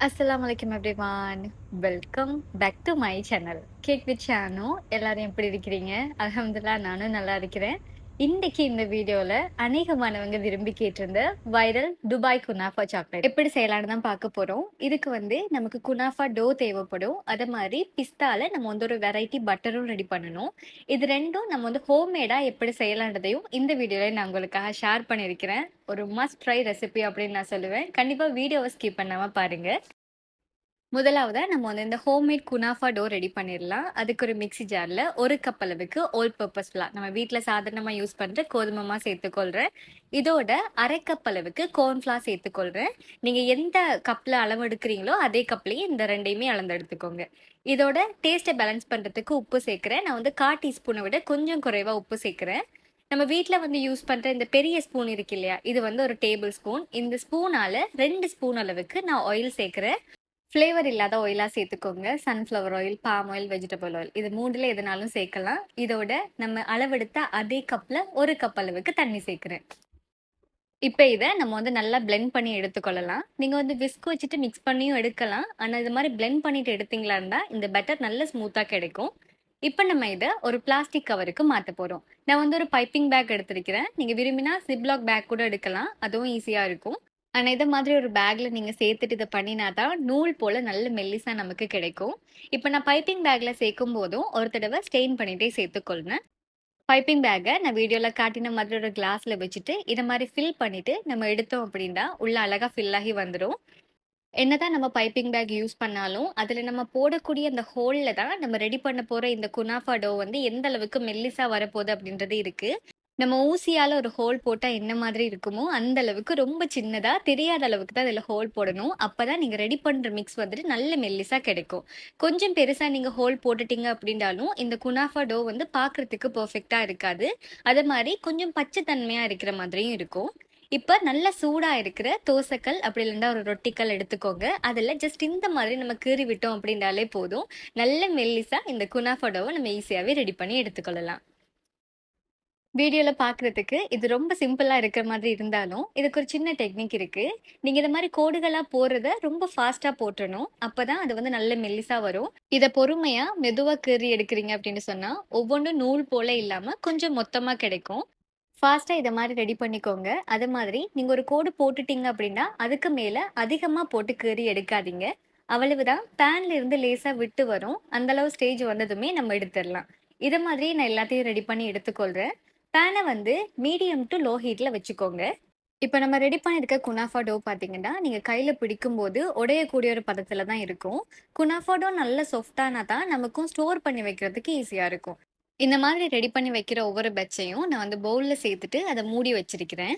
அஸ்லாம் வலைக்கம் everyone welcome back to my channel cake with சேனோ எல்லாரும் எப்படி இருக்கிறீங்க? அலமதுல்லா நானும் நல்லா இருக்கிறேன். இன்னைக்கு இந்த வீடியோல அநேகமானவங்க விரும்பி கேட்டிருந்த வைரல் துபாய் குனாஃபா சாக்லேட் எப்படி செய்யலான்னு தான் பார்க்க போறோம். இதுக்கு வந்து நமக்கு குனாஃபா டோ தேவைப்படும். அதே மாதிரி பிஸ்தால நம்ம வந்து ஒரு வெரைட்டி பட்டரும் ரெடி பண்ணணும். இது ரெண்டும் நம்ம வந்து ஹோம்மேடா எப்படி செய்யலான்றதையும் இந்த வீடியோல நான் உங்களுக்காக ஷேர் பண்ணியிருக்கிறேன். ஒரு மஸ்ட் ட்ரை ரெசிபி அப்படின்னு நான் சொல்லுவேன். கண்டிப்பா வீடியோவை ஸ்கிப் பண்ணாம பாருங்க. முதலாவதாக நம்ம வந்து இந்த ஹோம்மேட் குனாஃபா டோ ரெடி பண்ணிடலாம் அதுக்கு ஒரு மிக்ஸி ஜாரில் ஒரு கப் அளவுக்கு ஓல் பர்பஸ் ஃப்ளார் நம்ம வீட்டில் சாதாரணமாக யூஸ் பண்ணுற கோதுமமாக சேர்த்துக்கொள்கிறேன் இதோட அரை கப் அளவுக்கு கோர்ன்ஃப்ளார் சேர்த்துக்கொள்கிறேன் நீங்கள் எந்த கப்பில் அளவு எடுக்கிறீங்களோ அதே கப்லேயே இந்த ரெண்டையுமே அளந்து எடுத்துக்கோங்க இதோட டேஸ்ட்டை பேலன்ஸ் பண்ணுறதுக்கு உப்பு சேர்க்குறேன். நான் வந்து கா டீஸ்பூனை விட கொஞ்சம் குறைவாக உப்பு சேர்க்குறேன். நம்ம வீட்டில் வந்து யூஸ் பண்ணுற இந்த பெரிய ஸ்பூன் இருக்கு இல்லையா? இது வந்து ஒரு டேபிள் ஸ்பூன் இந்த ஸ்பூனால் ரெண்டு ஸ்பூன் அளவுக்கு நான் ஆயில் சேர்க்குறேன். ஃப்ளேவர் இல்லாத ஆயிலாக சேர்த்துக்கோங்க. Sunflower oil palm oil vegetable oil இது மூணுல எதுனாலும் சேர்க்கலாம். இதோட நம்ம அளவெடுத்த அதே கப்பில் ஒரு கப் அளவுக்கு தண்ணி சேர்க்குறேன். இப்போ இதை நம்ம வந்து நல்லா பிளெண்ட் பண்ணி எடுத்துக்கொள்ளலாம். நீங்கள் வந்து விஸ்க் வச்சுட்டு மிக்ஸ் பண்ணியும் எடுக்கலாம். ஆனால் இது மாதிரி பிளெண்ட் பண்ணிட்டு எடுத்தீங்களா இருந்தால் இந்த பெட்டர் நல்ல ஸ்மூத்தாக கிடைக்கும். இப்போ நம்ம இதை ஒரு பிளாஸ்டிக் கவருக்கு மாற்ற போகிறோம் நான் வந்து ஒரு பைப்பிங் பேக் எடுத்திருக்கிறேன். நீங்கள் விரும்பினா சிப்லாக் பேக் கூட எடுக்கலாம். அதுவும் ஈஸியாக இருக்கும். ஆனால் இதை மாதிரி ஒரு பேக்கில் நீங்கள் சேர்த்துட்டு இதை பண்ணினா தான் நூல் போல் நல்ல மெல்லிசாக நமக்கு கிடைக்கும். இப்போ நான் பைப்பிங் பேக்கில் சேர்க்கும் போதும் ஒரு தடவை ஸ்டெயின் பண்ணிகிட்டே சேர்த்துக்கொள்வேன் பைப்பிங் பேக்கை நான் வீடியோவில் காட்டின மாதிரி ஒரு கிளாஸில் வச்சுட்டு இதை மாதிரி ஃபில் பண்ணிவிட்டு நம்ம எடுத்தோம் அப்படின்னா உள்ள அழகாக ஃபில் ஆகி வந்துடும் என்னதான் நம்ம பைப்பிங் பேக் யூஸ் பண்ணாலும் அதில் நம்ம போடக்கூடிய அந்த ஹோலில் தான் நம்ம ரெடி பண்ண போகிற இந்த குனாஃபா டோ வந்து எந்த அளவுக்கு மெல்லிஸாக வரப்போகுது அப்படின்றது இருக்குது நம்ம ஊசியால் ஒரு ஹோல் போட்டால் என்ன மாதிரி இருக்குமோ அந்த அளவுக்கு ரொம்ப சின்னதாக தெரியாத அளவுக்கு தான் அதில் ஹோல் போடணும். அப்போ தான் நீங்கள் ரெடி பண்ணுற மிக்ஸ் வந்துட்டு நல்ல மெல்லிஸாக கிடைக்கும். கொஞ்சம் பெருசாக நீங்கள் ஹோல் போட்டுட்டீங்க அப்படின்னாலும் இந்த குனாஃபா டோ வந்து பார்க்குறதுக்கு பர்ஃபெக்டாக இருக்காது. அது மாதிரி கொஞ்சம் பச்சை தன்மையாக இருக்கிற மாதிரியும் இருக்கும். இப்போ நல்ல சூடாக இருக்கிற தோசைக்கல் அப்படி இல்லைன்னா ஒரு ரொட்டிக்கல் எடுத்துக்கோங்க. அதில் ஜஸ்ட் இந்த மாதிரி நம்ம கீறி விட்டோம் அப்படின்னாலே போதும். நல்ல மெல்லிஸாக இந்த குனாஃபா டோவை நம்ம ஈஸியாகவே ரெடி பண்ணி எடுத்துக்கொள்ளலாம். வீடியோவில் பார்க்குறதுக்கு இது ரொம்ப சிம்பிளாக இருக்கிற மாதிரி இருந்தாலும் இதுக்கு ஒரு சின்ன டெக்னிக் இருக்குது நீங்கள் இந்த மாதிரி கோடுகளாக போடுறத ரொம்ப ஃபாஸ்ட்டாக போட்டுறணும் அப்போ தான் அது வந்து நல்ல மெல்லிஸாக வரும். இதை பொறுமையாக மெதுவாக கீறி எடுக்கிறீங்க அப்படின்னு சொன்னால் ஒவ்வொன்றும் நூல் போல் இல்லாமல் கொஞ்சம் மொத்தமாக கிடைக்கும். ஃபாஸ்ட்டாக இதை மாதிரி ரெடி பண்ணிக்கோங்க. அது மாதிரி நீங்கள் ஒரு கோடு போட்டுட்டீங்க அப்படின்னா அதுக்கு மேலே அதிகமாக போட்டு கீறி எடுக்காதீங்க. அவ்வளவுதான். பேன்ல இருந்து லேசாக விட்டு வரும். அந்த அளவு ஸ்டேஜ் வந்ததுமே நம்ம எடுத்துடலாம். இதை மாதிரி நான் எல்லாத்தையும் ரெடி பண்ணி எடுத்துக்கொள்கிறேன் பேனை வந்து மீடியம் டு லோ ஹீட்டில் வச்சுக்கோங்க. இப்போ நம்ம ரெடி பண்ணியிருக்க குனாஃபா டோ பார்த்தீங்கன்னா நீங்கள் கையில் பிடிக்கும்போது உடையக்கூடிய ஒரு பதத்தில் தான் இருக்கும். குனாஃபா டோ நல்ல சாஃப்டானா தான் நமக்கும் ஸ்டோர் பண்ணி வைக்கிறதுக்கு ஈஸியாக இருக்கும். இந்த மாதிரி ரெடி பண்ணி வைக்கிற ஒவ்வொரு பெட்சையும் நான் வந்து பவுலில் சேர்த்துட்டு அதை மூடி வச்சிருக்கிறேன்.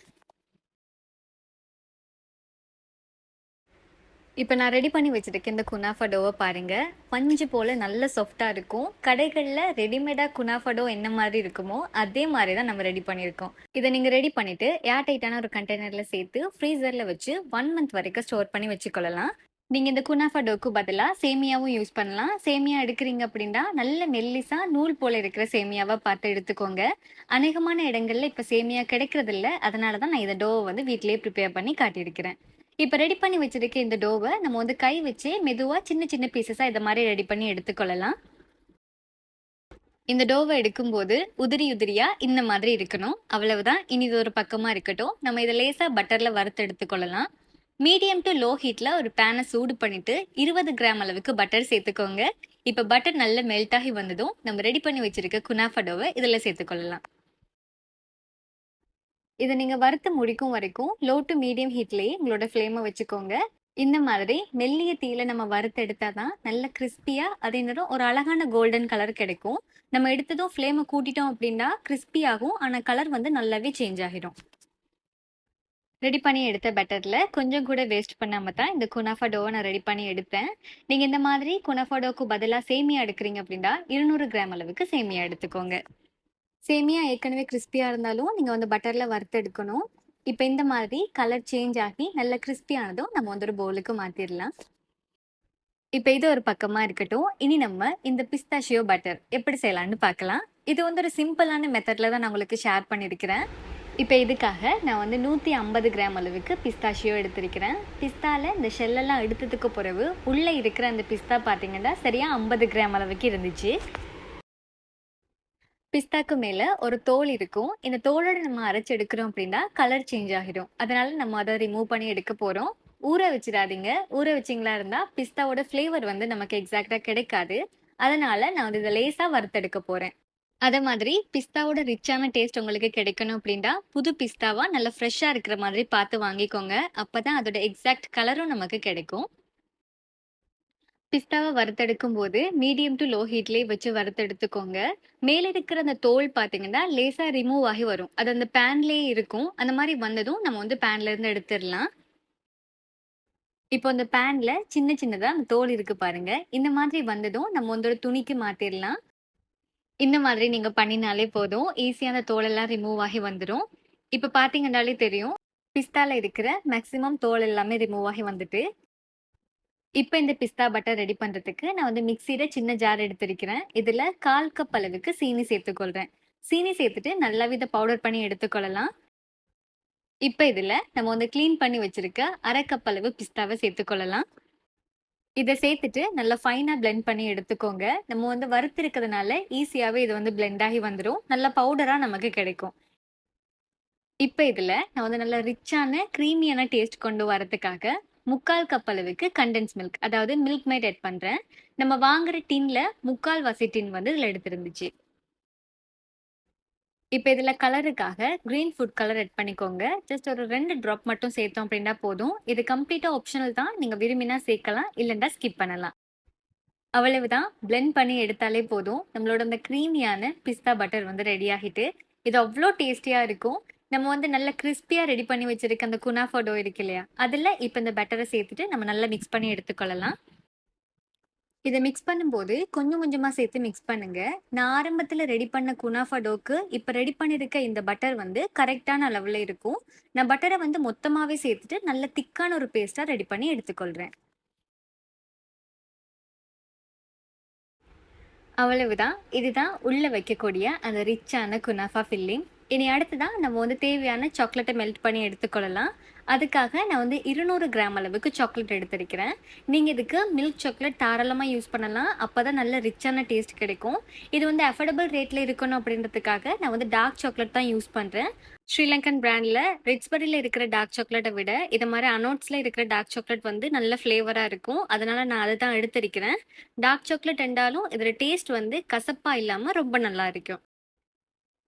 இப்போ நான் ரெடி பண்ணி வச்சிருக்கேன் இந்த குனாஃபா டோவை பாருங்க. பஞ்சு போல் நல்ல சாஃப்டாக இருக்கும். கடைகளில் ரெடிமேடாக குனாஃபா டோ என்ன மாதிரி இருக்குமோ அதே மாதிரி தான் நம்ம ரெடி பண்ணியிருக்கோம். இதை நீங்கள் ரெடி பண்ணிவிட்டு ஏர் டைட்டான ஒரு கண்டெய்னரில் சேர்த்து ஃப்ரீசரில் வச்சு ஒன் மந்த் வரைக்கும் ஸ்டோர் பண்ணி வச்சுக்கொள்ளலாம். நீங்கள் இந்த குனாஃபடோக்கு பதிலாக சேமியாவும் யூஸ் பண்ணலாம். சேமியா எடுக்கிறீங்க அப்படின்னா நல்ல மெல்லிசா நூல் போல் இருக்கிற சேமியாவை பார்த்து எடுத்துக்கோங்க. அநேகமான இடங்கள்ல இப்போ சேமியா கிடைக்கிறதில்ல. அதனால தான் நான் இந்த டோவை வந்து வீட்டிலேயே ப்ரிப்பேர் பண்ணி காட்டியிருக்கிறேன். இப்போ ரெடி பண்ணி வச்சிருக்க இந்த டோவை நம்ம வந்து கை வச்சு மெதுவாக சின்ன சின்ன பீசஸாக இதை மாதிரி ரெடி பண்ணி எடுத்துக்கொள்ளலாம். இந்த டோவை எடுக்கும்போது உதிரி உதிரியா இந்த மாதிரி இருக்கணும். அவ்வளவுதான். இனி இது ஒரு பக்கமாக இருக்கட்டும். நம்ம இதை லேசாக பட்டரில் வறுத்து எடுத்துக்கொள்ளலாம். மீடியம் டு லோ ஹீட்டில் ஒரு பேனை சூடு பண்ணிட்டு இருபது கிராம் அளவுக்கு பட்டர் சேர்த்துக்கோங்க. இப்போ பட்டர் நல்லா மெல்ட் ஆகி வந்ததும் நம்ம ரெடி பண்ணி வச்சிருக்க குனாஃபடோவை இதில் சேர்த்துக்கொள்ளலாம். இதை நீங்கள் வறுத்து முடிக்கும் வரைக்கும் லோ டு மீடியம் ஹீட்லேயே உங்களோட ஃப்ளேமை வச்சுக்கோங்க. இந்த மாதிரி மெல்லிய தீயில நம்ம வறுத்து எடுத்தால் தான் நல்ல கிறிஸ்பியாக அதே நேரம் ஒரு அழகான கோல்டன் கலர் கிடைக்கும். நம்ம எடுத்ததும் ஃப்ளேமை கூட்டிட்டோம் அப்படின்னா கிறிஸ்பி ஆகும். ஆனால் கலர் வந்து நல்லாவே சேஞ்ச் ஆகிடும். ரெடி பண்ணி எடுத்த பெட்டரில் கொஞ்சம் கூட வேஸ்ட் பண்ணாமல் தான் இந்த குனாஃபா டோவை நான் ரெடி பண்ணி எடுத்தேன். நீங்கள் இந்த மாதிரி குனாஃபா டோவுக்கு பதிலாக சேமியா எடுக்கிறீங்க அப்படின்னா இருநூறு கிராம் அளவுக்கு சேமியா எடுத்துக்கோங்க. சேமியா ஏற்கனவே கிறிஸ்பியாக இருந்தாலும் நீங்கள் வந்து பட்டரில் வறுத்து எடுக்கணும். இப்போ இந்த மாதிரி கலர் சேஞ்ச் ஆகி நல்ல கிறிஸ்பியானதும் நம்ம வந்து ஒரு பவுலுக்கு மாற்றிடலாம் இப்போ இது ஒரு பக்கமாக இருக்கட்டும். இனி நம்ம இந்த பிஸ்தாஷியோ பட்டர் எப்படி செய்யலாம்னு பார்க்கலாம். இது வந்து ஒரு சிம்பிளான மெத்தடில் தான் நான் உங்களுக்கு ஷேர் பண்ணியிருக்கிறேன் இப்போ இதுக்காக நான் வந்து நூற்றி ஐம்பது கிராம் அளவுக்கு பிஸ்தாஷியோ எடுத்திருக்கிறேன். பிஸ்தாவில் இந்த ஷெல்லெல்லாம் எடுத்ததுக்கு பிறகு உள்ளே இருக்கிற அந்த பிஸ்தா பார்த்தீங்கன்னா சரியாக ஐம்பது கிராம் அளவுக்கு இருந்துச்சு. பிஸ்தாக்கு மேலே ஒரு தோல் இருக்கும். இந்த தோலோட நம்ம அரைச்சி எடுக்கிறோம் அப்படின்னா கலர் சேஞ்ச் ஆகிடும். அதனால நம்ம அதை ரிமூவ் பண்ணி எடுக்க போகிறோம் ஊற வச்சிடாதீங்க. ஊற வச்சிங்களா இருந்தால் பிஸ்தாவோட ஃப்ளேவர் வந்து நமக்கு எக்ஸாக்டாக கிடைக்காது. அதனால நான் வந்து இதை லேசாக வறுத்தெடுக்க போகிறேன் அதே மாதிரி பிஸ்தாவோட ரிச்சான டேஸ்ட் உங்களுக்கு கிடைக்கணும் அப்படின்னா புது பிஸ்தாவா நல்லா ஃப்ரெஷ்ஷாக இருக்கிற மாதிரி பார்த்து வாங்கிக்கோங்க. அப்போ தான் அதோட எக்ஸாக்ட் கலரும் நமக்கு கிடைக்கும். பிஸ்தாவை வறுத்தெடுக்கும் போது மீடியம் டு லோ ஹீட்லேயே வச்சு வறுத்தெடுத்துக்கோங்க. மேலே இருக்கிற அந்த தோல் பார்த்தீங்கன்னா லேசாக ரிமூவ் ஆகி வரும். அது அந்த பேன்லேயே இருக்கும். அந்த மாதிரி வந்ததும் நம்ம வந்து பேன்ல இருந்து எடுத்துடலாம். இப்போ அந்த பேன்ல சின்ன சின்னதாக அந்த தோல் இருக்கு பாருங்க. இந்த மாதிரி வந்ததும் நம்ம வந்து துணிக்கு மாற்றிடலாம் இந்த மாதிரி நீங்கள் பண்ணினாலே போதும். ஈஸியாக அந்த தோலெல்லாம் ரிமூவ் ஆகி வந்துடும் இப்போ பார்த்தீங்கன்னாலே தெரியும். பிஸ்தால இருக்கிற மேக்ஸிமம் தோல் எல்லாமே ரிமூவ் ஆகி வந்துட்டு இப்போ இந்த பிஸ்தா பட்டர் ரெடி பண்ணுறதுக்கு நான் வந்து மிக்சியில் சின்ன ஜார் எடுத்திருக்கிறேன். இதில் கால் கப் அளவுக்கு சீனி சேர்த்துக்கொள்கிறேன் சீனி சேர்த்துட்டு நல்லா வித பவுடர் பண்ணி எடுத்துக்கொள்ளலாம் இப்போ இதில் நம்ம வந்து க்ளீன் பண்ணி வச்சுருக்க அரை கப் அளவு பிஸ்தாவை சேர்த்துக்கொள்ளலாம் இதை சேர்த்துட்டு நல்லா ஃபைனாக பிளெண்ட் பண்ணி எடுத்துக்கோங்க. நம்ம வந்து வறுத்திருக்கிறதுனால ஈஸியாகவே இது வந்து பிளெண்ட் ஆகி வந்துடும் நல்ல பவுடராக நமக்கு கிடைக்கும். இப்போ இதில் நான் வந்து நல்ல ரிச்சான க்ரீமியான டேஸ்ட் கொண்டு வரதுக்காக முக்கால் கப் அளவுக்கு கண்டென்ஸ் மில்க் அதாவது மில்க் மேட் ஆட் பண்ணுறேன் நம்ம வாங்குற டின்ல முக்கால் வசி டின் வந்து இதில் எடுத்துருந்துச்சு. இப்போ இதில் கலருக்காக க்ரீன் ஃபுட் கலர் ஆட் பண்ணிக்கோங்க. ஜஸ்ட் ஒரு ரெண்டு ட்ராப் மட்டும் சேர்த்தோம் அப்படின்னா போதும். இது கம்ப்ளீட்டாக ஆப்ஷனல் தான். நீங்கள் விரும்பினா சேர்க்கலாம் இல்லைன்னா ஸ்கிப் பண்ணலாம். அவ்வளவுதான். பிளெண்ட் பண்ணி எடுத்தாலே போதும். நம்மளோட அந்த க்ரீமியான பிஸ்தா பட்டர் வந்து ரெடி ஆகிட்டு இது அவ்வளோ டேஸ்டியாக இருக்கும். நம்ம வந்து நல்ல கிறிஸ்பியாக ரெடி பண்ணி வச்சிருக்க அந்த குனாஃபா டோ இருக்கு இல்லையா? அதில் இப்போ இந்த பட்டரை சேர்த்துட்டு நம்ம நல்லா மிக்ஸ் பண்ணி எடுத்துக்கொள்ளலாம். இதை மிக்ஸ் பண்ணும்போது கொஞ்சம் கொஞ்சமாக சேர்த்து மிக்ஸ் பண்ணுங்க. நான் ஆரம்பத்தில் ரெடி பண்ண குனாஃபா டோக்கு இப்போ ரெடி பண்ணியிருக்க இந்த பட்டர் வந்து கரெக்டான அளவில் இருக்கும். நான் பட்டரை வந்து மொத்தமாகவே சேர்த்துட்டு நல்ல திக்கான ஒரு பேஸ்ட்டாக ரெடி பண்ணி எடுத்துக்கொள்கிறேன் அவ்வளவுதான். இதுதான் உள்ளே வைக்கக்கூடிய அந்த ரிச்சான குனாஃபா ஃபில்லிங் இனி அடுத்ததான் நம்ம வந்து தேவையான சாக்லேட்டை மெல்ட் பண்ணி எடுத்துக்கொள்ளலாம். அதுக்காக நான் வந்து இருநூறு கிராம் அளவுக்கு சாக்லேட் எடுத்திருக்கிறேன். நீங்கள் இதுக்கு மில்க் சாக்லேட் தாராளமாக யூஸ் பண்ணலாம். அப்போ தான் நல்ல ரிச்சான டேஸ்ட் கிடைக்கும். இது வந்து அஃபோர்டபுள் ரேட்டில் இருக்கணும் அப்படின்றதுக்காக நான் வந்து டார்க் சாக்லேட் தான் யூஸ் பண்ணுறேன் ஸ்ரீலங்கன் பிராண்டில் ரிட்ஸ்பரியில் இருக்கிற டார்க் சாக்லேட்டை விட இது மாதிரி அனோட்ஸில் இருக்கிற டார்க் சாக்லேட் வந்து நல்ல ஃப்ளேவராக இருக்கும். அதனால் நான் அதை தான் எடுத்திருக்கிறேன். டார்க் சாக்லேட் என்றாலும் இதோட டேஸ்ட் வந்து கசப்பாக இல்லாமல் ரொம்ப நல்லா இருக்கும்.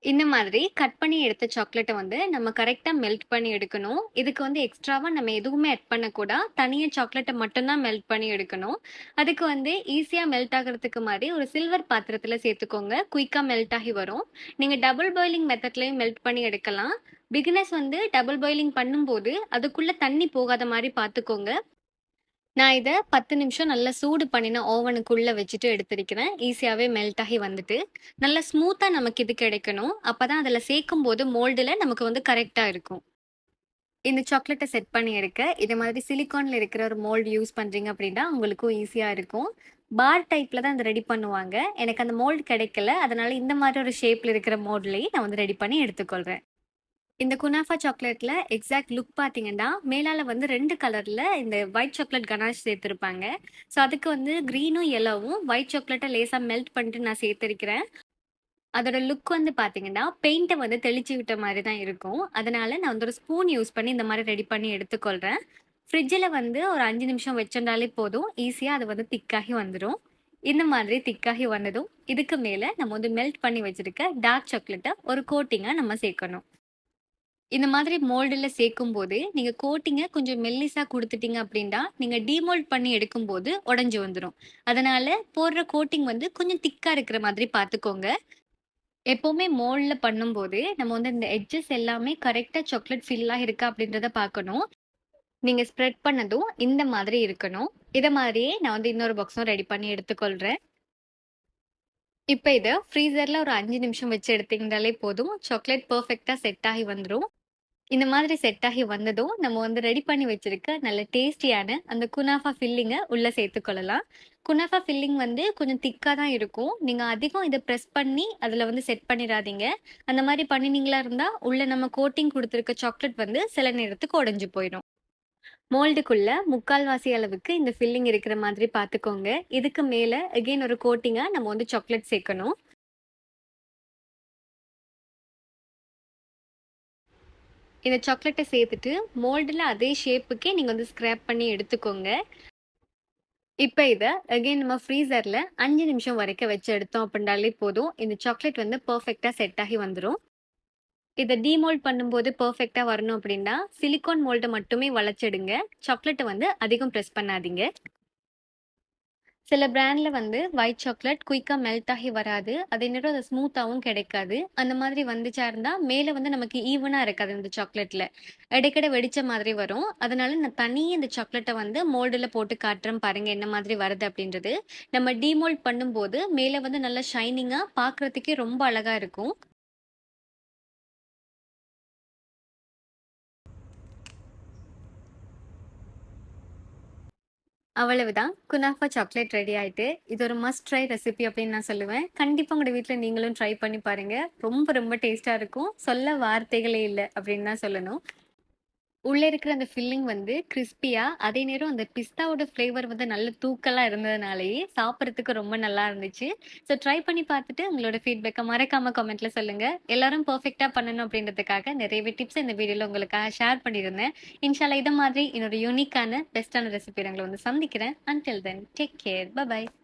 இந்த மாதிரி கட் பண்ணி எடுத்த சாக்லேட்டை வந்து நம்ம கரெக்டாக மெல்ட் பண்ணி எடுக்கணும். இதுக்கு வந்து எக்ஸ்ட்ராவாக நம்ம எதுவுமே ஆட் பண்ணக்கூடா. தனியாக சாக்லேட்டை மட்டும்தான் மெல்ட் பண்ணி எடுக்கணும். அதுக்கு வந்து ஈஸியாக மெல்ட் ஆகிறதுக்கு மாதிரி ஒரு சில்வர் பாத்திரத்தில் சேர்த்துக்கோங்க. குயிக்காக மெல்ட் ஆகி வரும். நீங்கள் டபுள் பாயிலிங் மெத்தட்லேயும் மெல்ட் பண்ணி எடுக்கலாம். பிகினர்ஸ் வந்து டபுள் பாயிலிங் பண்ணும்போது அதுக்குள்ளே தண்ணி போகாத மாதிரி பார்த்துக்கோங்க. நான் இதை பத்து நிமிஷம் நல்லா சூடு பண்ணின ஓவனுக்குள்ளே வச்சுட்டு எடுத்திருக்கிறேன். ஈஸியாகவே மெல்ட் ஆகி வந்துட்டு. நல்லா ஸ்மூத்தாக நமக்கு இது கிடைக்கணும். அப்போ தான் அதில் சேர்க்கும் போது மோல்டில் நமக்கு வந்து கரெக்டாக இருக்கும். இந்த சாக்லேட்டை செட் பண்ணி எடுக்க. இது மாதிரி சிலிக்கானில் இருக்கிற ஒரு மோல்டு யூஸ் பண்ணுறீங்க அப்படின்னா உங்களுக்கும் ஈஸியாக இருக்கும். பார் டைப்பில் தான் அதை ரெடி பண்ணுவாங்க. எனக்கு அந்த மோல்டு கிடைக்கல. அதனால் இந்த மாதிரி ஒரு ஷேப்பில் இருக்கிற மோல்ட்லேயே நான் வந்து ரெடி பண்ணி எடுத்துக்கொள்கிறேன் இந்த குனாஃபா சாக்லேட்டில் எக்ஸாக்ட் லுக் பார்த்தீங்கன்னா மேலால் வந்து ரெண்டு கலரில் இந்த ஒயிட் சாக்லேட் கனாஷ் சேர்த்துருப்பாங்க. ஸோ அதுக்கு வந்து க்ரீனும் எல்லோவும் ஒயிட் சாக்லேட்டை லேசாக மெல்ட் பண்ணிட்டு நான் சேர்த்துருக்கிறேன். அதோட லுக் வந்து பார்த்தீங்கன்னா பெயிண்ட்டை வந்து தெளிச்சு விட்ட மாதிரி தான் இருக்கும். அதனால நான் வந்து ஒரு ஸ்பூன் யூஸ் பண்ணி இந்த மாதிரி ரெடி பண்ணி எடுத்துக்கொள்கிறேன் ஃப்ரிட்ஜில் வந்து ஒரு அஞ்சு நிமிஷம் வச்சிருந்தாலே போதும். ஈஸியாக அது வந்து திக்காகி வந்துடும் இந்த மாதிரி திக்காகி வந்ததும் இதுக்கு மேலே நம்ம வந்து மெல்ட் பண்ணி வச்சுருக்க டார்க் சாக்லேட்டை ஒரு கோட்டிங்காக நம்ம சேர்க்கணும். இந்த மாதிரி மோல்டில் சேர்க்கும் போது நீங்கள் கோட்டிங்கை கொஞ்சம் மெல்லிஸாக கொடுத்துட்டீங்க அப்படின்னா நீங்கள் டீமோல்ட் பண்ணி எடுக்கும்போது உடஞ்சி வந்துடும் அதனால போடுற கோட்டிங் வந்து கொஞ்சம் திக்காக இருக்கிற மாதிரி பார்த்துக்கோங்க. எப்போவுமே மோல்டில் பண்ணும்போது நம்ம வந்து இந்த எட்ஜஸ் எல்லாமே கரெக்டாக சாக்லேட் ஃபில்லாக இருக்கா அப்படின்றத பார்க்கணும். நீங்கள் ஸ்ப்ரெட் பண்ணதும் இந்த மாதிரி இருக்கணும். இதை மாதிரியே நான் வந்து இன்னொரு பாக்ஸும் ரெடி பண்ணி எடுத்துக்கொள்கிறேன் இப்போ இதை ஃப்ரீசரில் ஒரு அஞ்சு நிமிஷம் வச்சு எடுத்தீங்கனாலே போதும். சாக்லேட் பர்ஃபெக்டாக செட் ஆகி வந்துடும் இந்த மாதிரி செட் ஆகி வந்ததும், நம்ம வந்து ரெடி பண்ணி வச்சிருக்க நல்ல டேஸ்டியான அந்த குனாஃபா ஃபில்லிங்கை உள்ள சேர்த்துக்கொள்ளலாம். குனாஃபா ஃபில்லிங் வந்து கொஞ்சம் திக்காக தான் இருக்கும். நீங்க அதிகம் இதை ப்ரெஸ் பண்ணி அதில் வந்து செட் பண்ணிடாதீங்க அந்த மாதிரி பண்ணினீங்களா இருந்தா, உள்ள நம்ம கோட்டிங் கொடுத்துருக்க சாக்லேட் வந்து சில நேரத்துக்கு உடஞ்சி போயிடும் மோல்டுக்குள்ள 3/4 அளவுக்கு இந்த ஃபில்லிங் இருக்கிற மாதிரி பார்த்துக்கோங்க. இதுக்கு மேலே அகைன் ஒரு கோட்டிங்காக நம்ம வந்து சாக்லேட் சேர்க்கணும். இந்த சாக்லேட்டை சேர்த்துட்டு, மோல்டில் அதே ஷேப்புக்கே நீங்கள் வந்து ஸ்க்ராப் பண்ணி எடுத்துக்கோங்க. இப்போ இதை அகைன் நம்ம ஃப்ரீசரில் அஞ்சு நிமிஷம் வரைக்கும் வச்சு எடுத்தோம் அப்படின்னாலே போதும். இந்த சாக்லேட் வந்து பர்ஃபெக்டாக செட் ஆகி வந்துடும் இதை டீமோல்ட் பண்ணும்போது பர்ஃபெக்டாக வரணும் அப்படின்னா, சிலிக்கான் மோல்டை மட்டுமே வளைச்செடுங்க. சாக்லேட்டை வந்து அதிகம் ப்ரெஸ் பண்ணாதீங்க. சில பிராண்ட்ல வந்து ஒயிட் சாக்லேட் குயிக்கா மெல்ட் ஆகி வராது. அதே நேரம் அது ஸ்மூத்தாவும் கிடைக்காது. அந்த மாதிரி வந்துச்சா இருந்தா, மேல வந்து நமக்கு ஈவனா இருக்காது இந்த சாக்லேட்ல. இடைக்கடை வெடிச்ச மாதிரி வரும். அதனால நான் தனியா இந்த சாக்லேட்டை வந்து மோல்டுல போட்டு காட்டுறேன் பாருங்க, என்ன மாதிரி வருது அப்படின்றது. நம்ம டீமோல்ட் பண்ணும்போது, மேல வந்து நல்லா ஷைனிங்கா பார்க்கறதுக்கே ரொம்ப அழகா இருக்கும். அவ்வளவுதான். குனாஃபா சாக்லேட் ரெடி ஆயிட்டு. இது ஒரு மஸ்ட் ட்ரை ரெசிபி அப்படின்னு நான் சொல்லுவேன். கண்டிப்பா உங்க வீட்டில் நீங்களும் ட்ரை பண்ணி பாருங்க. ரொம்ப ரொம்ப டேஸ்ட்டா இருக்கும். சொல்ல வார்த்தைகளே இல்லை அப்படின்னு தான் சொல்லணும். உள்ளே இருக்கிற அந்த ஃபில்லிங் வந்து கிறிஸ்பியா அதே நேரம் அந்த பிஸ்தாவோட ஃப்ளேவர் வந்து நல்ல தூக்கலாக இருந்ததுனாலேயே சாப்பிட்றதுக்கு ரொம்ப நல்லா இருந்துச்சு. ஸோ ட்ரை பண்ணி பார்த்துட்டு உங்களோட ஃபீட்பேக்கை மறக்காம கமெண்ட்டில் சொல்லுங்கள் எல்லாரும் பர்ஃபெக்டாக பண்ணணும் அப்படின்றதுக்காக நிறையவே டிப்ஸ் இந்த வீடியோவில் உங்களுக்காக ஷேர் பண்ணியிருந்தேன். இன்ஷா இதை மாதிரி என்னோட யூனிக்கான, பெஸ்ட்டான ரெசிபி உங்களை வந்து சந்திக்கிறேன். Until then take care. Bye bye bye.